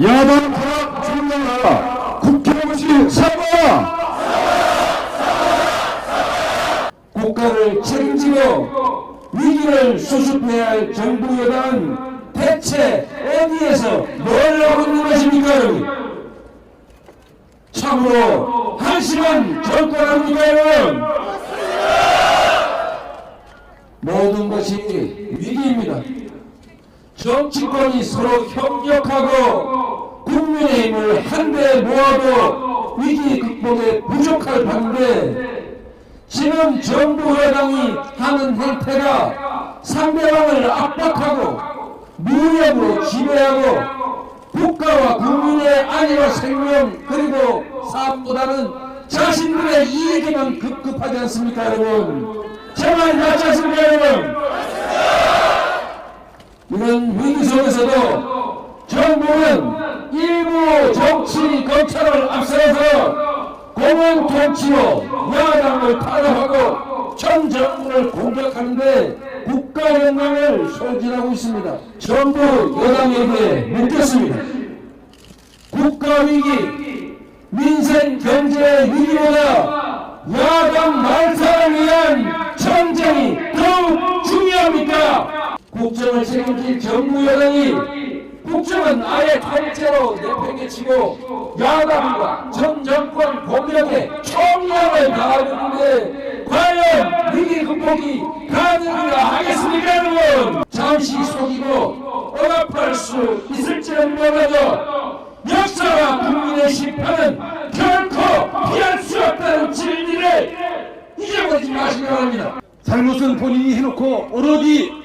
야당 탄압 중단하라. 국회 없이 사과. 국가를 책임지고 위기를 수습해야 할 정부 여당은 대체 어디에서 뭘 하고 있는 것입니까 여러분? 참으로 한심한 정권 아닙니까 여러분? 모든 것이 위기입니다 정치권이 서로 협력하고 국민의 힘을 한데 모아도 위기 극복에 부족할 판인데 지금 정부 여당이 하는 행태가 상대방을 압박하고 무력으로 지배하고 국가와 국민의 안위와 생명 그리고 사업보다는 자신들의 이익에만 급급하지 않습니까 여러분? 제말 맞지 않습니까 여러분 이런 위기 속에서도 정부는 일부 정치 검찰을 앞세워서 공원 통치로 야당을 탄압하고 전 정부를 공격하는데 국가 영광을 소진하고 있습니다. 정부 여당에게 묻겠습니다. 국가 위기, 민생 경제 위기보다 야당 말살을 위한 국정을 책임질 정부 여당이 국정은 아예 통째로 내팽개치고 야당과 전 정권 공격에 총력을 다하고 있는데 과연 위기 극복이 가능한가 하겠습니까 여러분? 잠시 속이고 억압할 수 있을지는 몰라도 역사와 국민의 심판은 결코 피할 수 없다는 진리를 잊어버리지 마시기 바랍니다. 잘못은 본인이 해놓고 오로지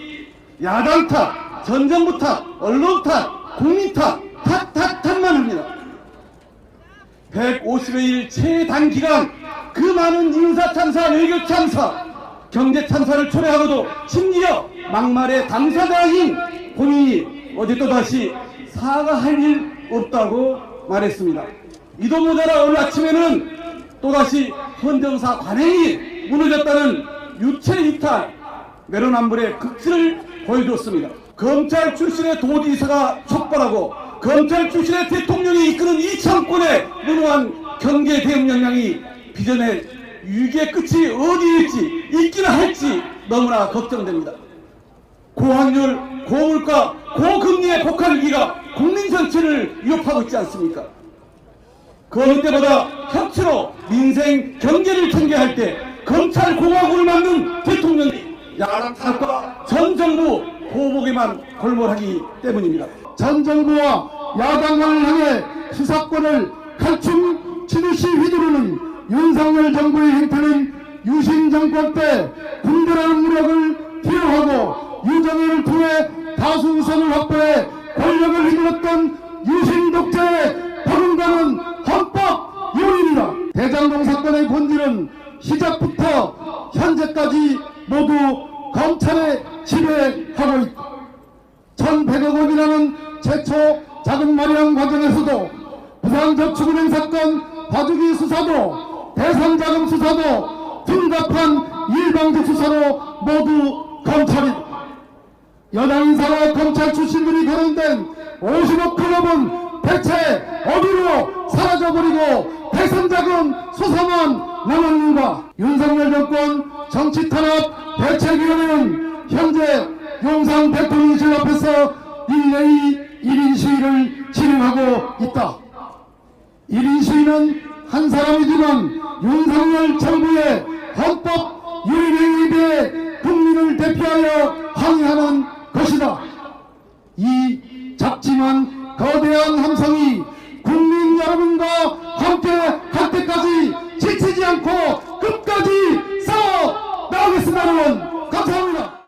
야당 탓, 전정부 탓, 언론 탓, 국민 탓, 탓, 탓, 탓만 합니다. 150여일 최단 기간 그 많은 인사 참사, 외교 참사, 경제 참사를 초래하고도 심지어 막말의 당사자인 본인이 어제 또다시 사과할 일 없다고 말했습니다. 이도 모자라 오늘 아침에는 또다시 헌정사 관행이 무너졌다는 유체 이탈 내로남불의 극치를 보여줬습니다. 검찰 출신의 도지사가 촉발하고 검찰 출신의 대통령이 이끄는 이 정권의 무능한 경제 대응 역량이 비전의 위기의 끝이 어디일지 있기나 할지 너무나 걱정됩니다. 고환율, 고물가, 고금리의 폭발 위기가 국민 전체를 위협하고 있지 않습니까? 그 어느 때보다 협치로 민생 경제를 챙겨야 할때 검찰 공화국을 만든 대통령이 야당 탓과 전 정부 보복에만 골몰하기 때문입니다. 전 정부와 야당을 향해 수사권을 칼춤 치듯이 휘두르는 윤석열 정부의 행태는 유신 정권 때 군대라는 무력을 필요하고 유정회를 통해 다수 우선을 확보해 권력을 휘둘렀던 유신 독재의 버금가는 헌법 요인이다. 대장동 사건의 본질은 시작부터 현재까지 모두 검찰의 지배하고 있다. 1100억 원이라는 최초 자금 마련 과정에서도 부산저축은행 사건 봐주기 수사도 대상자금 수사도 둔갑한 일방적 수사로 모두 검찰이다. 여당 인사와 검찰 출신들이 거론된 50억 클럽은 대체 어디로 사라져버리고 대선자금 수사만 남았는가 윤석열 정권 하고 있다 1인 시위는 한 사람이지만 윤석열 정부의 헌법 유린행위에 대해 국민을 대표하여 항의하는 것이다. 이 작지만 거대한 함성이 국민 여러분과 함께 할 때까지 지치지 않고